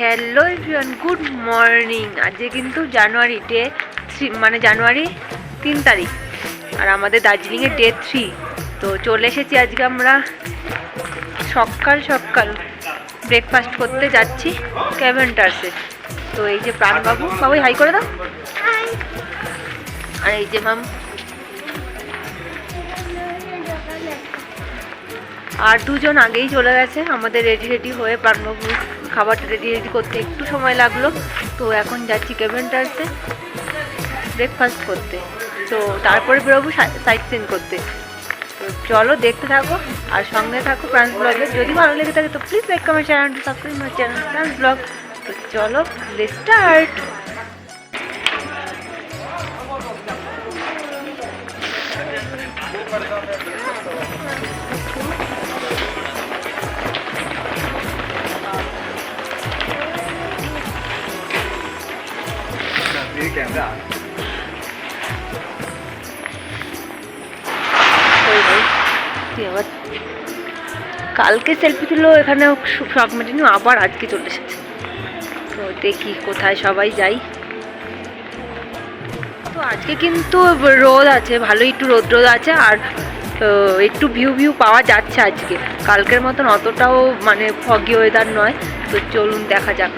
Hello everyone good morning আজকে কিন্তু জানুয়ারি day three মানে জানুয়ারি তিন তারিখ। আর আমাদের দার্জিলিংয়ে ডে থ্রি তো চলে এসেছি আজকে আমরা সকাল সকাল ব্রেকফাস্ট করতে যাচ্ছি ক্যাভেন্টার্সে তো এই যে প্রাণবাবু, বাবুই হাই করে দাও। আর এই যে মাম আর দুজন আগেই চলে গেছে, আমাদের রেডি রেডি হয়ে প্রাণবাবু খাবারটা রেডি রেডি করতে একটু সময় লাগল। তো এখন যাচ্ছি ক্যাভেন্টার্সে ব্রেকফাস্ট করতে। তো তারপরে বেরোবো সাইট সিন করতে। তো চলো দেখতে থাকো আর সঙ্গে থাকো ফ্রান্স ব্লগে যদি ভালো লেগে থাকে তো please like comment channel subscribe my channel France blog তো চলো স্টার্ট ये কালকে সেলফি তুলো এখানে সব মেটেনি আবার আজকে চলে এসেছে। তো দেখি কোথায় সবাই যাই। তো আজকে কিন্তু রোদ আছে, ভালোই একটু রোদ রোদ আছে আর একটু ভিউ ভিউ পাওয়া যাচ্ছে আজকে। কালকের মতন অতটাও মানে ফগি ওয়েদার নয়। তো চলুন দেখা যাক।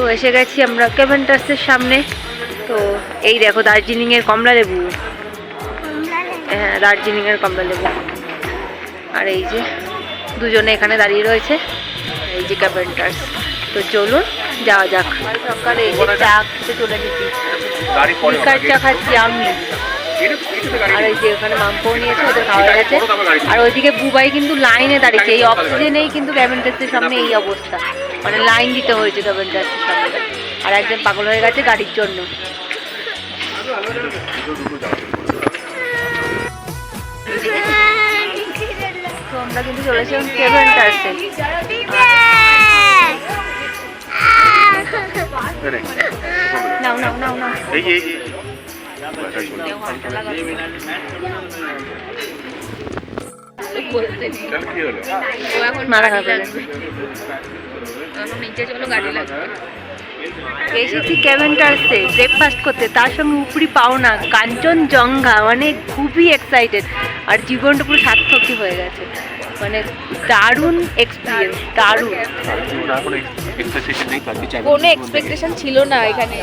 তো এসে গেছি আমরা কেভেন্টার্সের সামনে। তো এই দেখো দার্জিলিংয়ের কমলা লেবু। হ্যাঁ দার্জিলিংয়ের কমলা লেবু। আর এই যে দুজনে এখানে দাঁড়িয়ে রয়েছে এই যে ক্যাভেন্টার্স তো চলুন যাওয়া যাক। সকালে এই যে চা খেতে চলে গেছি লিকার চা খাচ্ছি আমি। আর এই যে ওখানে মাম্পো নিয়েছে ওদের খাওয়া গেছে। আর ওইদিকে বুবাই কিন্তু লাইনে দাঁড়িয়েছে এই অক্সিজেনেই কিন্তু ক্যাভেন্টার্সের সামনে এই অবস্থা। মানে লাইন দিতে হয়েছে সামনে আর একজন পাগল হয়ে গেছে গাড়ির জন্য। তো আমরা কিন্তু চলেছিলাম ক্যাভেন্টার্সে নাও নাও নাও নাও। এই এই এসেছি ক্যাভেন্টার্সে ব্রেকফাস্ট করতে। তার সঙ্গে উপরি পাওনা কাঞ্চনজঙ্ঘা মানে খুবই এক্সাইটেড আর জীবনটা পুরো সার্থকই হয়ে গেছে। মানে দারুণ এক্সপিরিয়েন্স দারুণ। কোনো এক্সপেকটেশন ছিল না এখানে।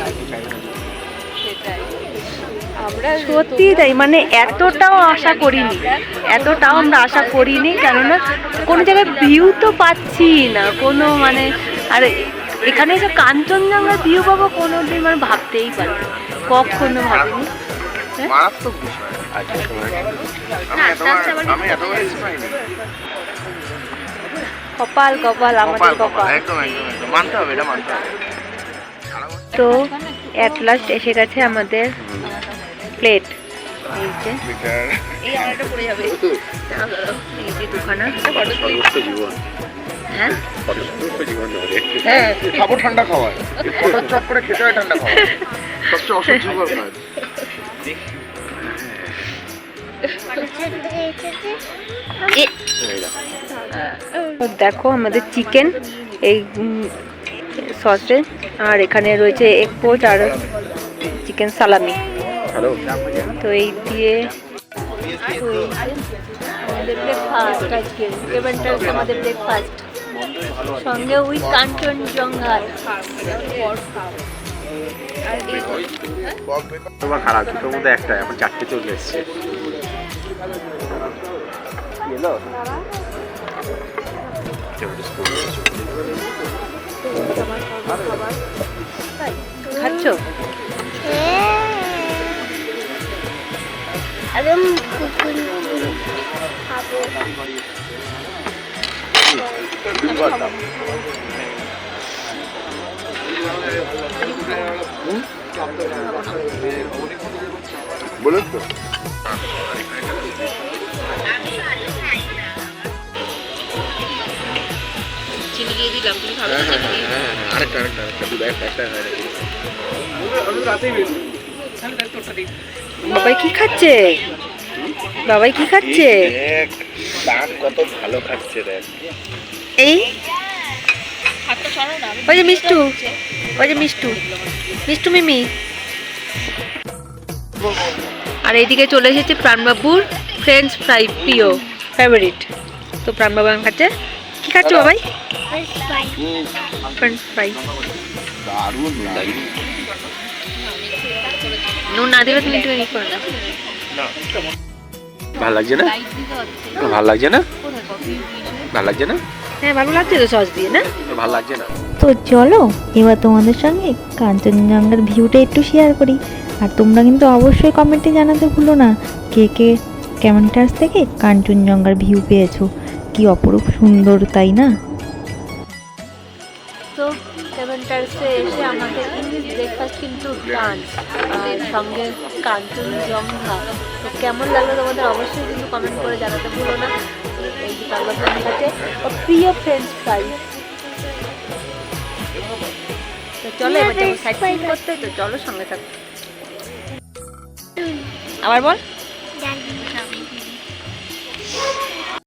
আমরা সত্যি তাই মানে এতটাও আশা করিনি। এতটাও আমরা আশা করিনি কেননা কোনো জায়গায় ভিউ তো পাচ্ছি না। কোনো মানে আর এখানে যে কাঞ্চনজঙ্ঘার ভিউ পাবো কোনো দিন মানে ভাবতেই পারি কখনো ভাবিনি। হ্যাঁ? মারাত্মক বিষয়। আমি এতবার আমি এতবার এসে পাইনি কপাল কপাল আমাদের কপাল, মানতে হবে এটা মানতে হবে। তো অ্যাট লাস্ট এসে গেছে আমাদের প্লেট এই যে। পড়ে যাবে। দুখানা। হ্যাঁ? হ্যাঁ। খাব ঠান্ডা খাওয়ায়। হঠাৎ চট করে খেতে হয় ঠান্ডা খাওয়া সবচেয়ে অসহ্যকর কাজ তো দেখো আমাদের চিকেন এই সসে আর এখানে রয়েছে এগ পোচ আর চিকেন সালামি তো এই দিয়ে আমাদের ব্রেকফাস্ট আজকে। আমাদের ব্রেকফাস্ট সঙ্গে উইথ কাঞ্চনজঙ্ঘা তোমার খারাপ দুটোর মধ্যে একটা এখন চারটে চলে এসছে। এলো খাচ্ছ? খাব বলেন তো। আরেকটা আরেকটা আরেকটা দুটো একটা একটা বাবাই কি খাচ্ছে? বাবাই কি খাচ্ছে? দাঁত কত ভালো খাচ্ছে দেখ। এই? আমি ওই যে মিষ্টু। ওই যে মিষ্টু। মিষ্টু মিমি। আর এইদিকে চলে এসেছে প্রাণবাবুর ফ্রেঞ্চ ফ্রাই প্রিয় ফেভারিট তো প্রাণবাবু এখন খাচ্ছে। কি খাচ্ছ বাবাই? ফ্রেঞ্চ ফ্রাই নুন না দিলে তুমি একটু ই করে না ভালো লাগছে না? ভালো লাগছে না? ভালো লাগছে না? হ্যাঁ ভালো লাগছে তো সস দিয়ে না? ভালো লাগছে না। তো চলো এবার তোমাদের সঙ্গে কাঞ্চনজঙ্ঘার ভিউটা একটু শেয়ার করি। আর তোমরা কিন্তু অবশ্যই কমেন্টে জানাতে ভুলো না কে কে ক্যামেন্টার্স থেকে কাঞ্চনজঙ্ঘার ভিউ পেয়েছ। কি অপরূপ সুন্দর তাই না? সেভেন্টার্সে এসে আমাদের ইংলিশ ব্রেকফাস্ট কিন্তু ডান আর সঙ্গে কাঞ্চনজঙ্ঘা তো কেমন লাগল তোমাদের অবশ্যই কিন্তু কমেন্ট করে জানাতে ভুলো না। এই কালবাস ও প্রিয় ফ্রেঞ্চ ফ্রাই তো চলো এবার যাব সাইড করতে তো চলো সঙ্গে থাকো। আবার বল।